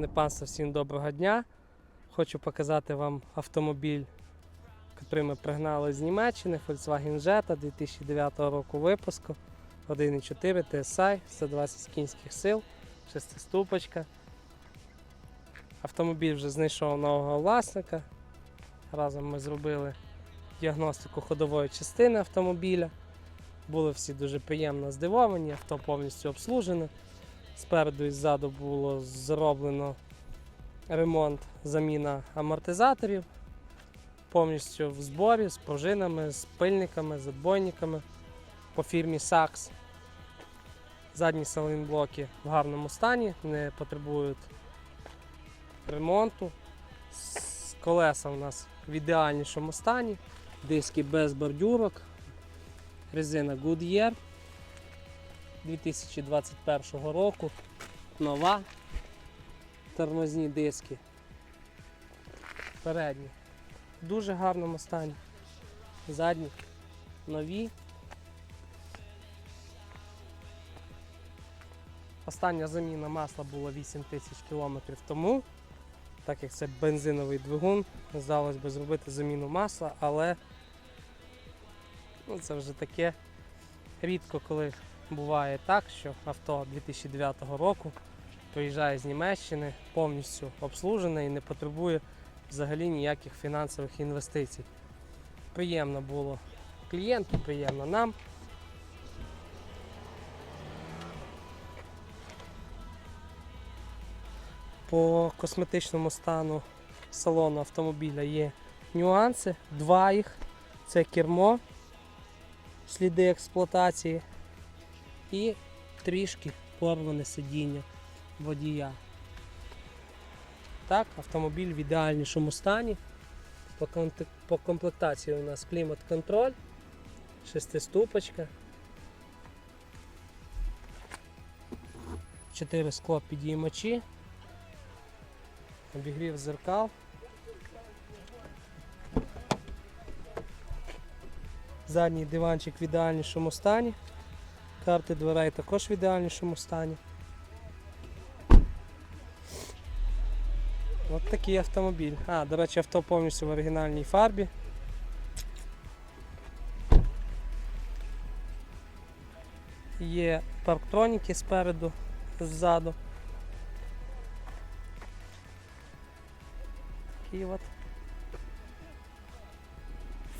панство, всім доброго дня. Хочу показати вам автомобіль, який ми пригнали з Німеччини, Volkswagen Jetta 2009 року випуску. 1.4 TSI, 120 кінських сил, шестиступочка. Автомобіль вже знайшов нового власника. Разом ми зробили діагностику ходової частини автомобіля. Були всі дуже приємно здивовані, авто повністю обслужене. Спереду і ззаду було зроблено ремонт, заміна амортизаторів. Повністю в зборі з пружинами, з пильниками, з отбойниками по фірмі Saks. Задні салонблоки в гарному стані, не потребують ремонту. Колеса у нас в ідеальнішому стані, диски без бордюрок, резина Goodyear 2021 року, нова, тормозні диски. Передні в дуже гарному стані. Задні нові. Остання заміна масла була 8 тисяч кілометрів тому. Так як це бензиновий двигун, здалося би зробити заміну масла, але ну, це вже таке рідко коли буває так, що авто 2009 року приїжджає з Німеччини повністю обслужене і не потребує взагалі ніяких фінансових інвестицій. Приємно було клієнту, приємно нам. По косметичному стану салону автомобіля є нюанси, два їх. Це кермо, сліди експлуатації і трішки порване сидіння водія. Так, автомобіль в ідеальнішому стані. По, комплектації у нас клімат-контроль, шестиступочка, 4 скло підіймачі, обігрів зеркал. Задній диванчик в ідеальнішому стані. Карти дверей також в ідеальнішому стані. От такий автомобіль. А, до речі, авто повністю в оригінальній фарбі. Є парктроніки спереду, ззаду. Такий от.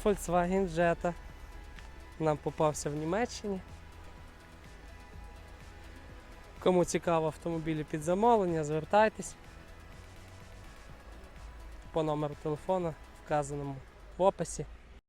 Volkswagen Jetta. Нам попався в Німеччині. Кому цікаво автомобілі під замовлення, звертайтесь по номеру телефона, вказаному в описі.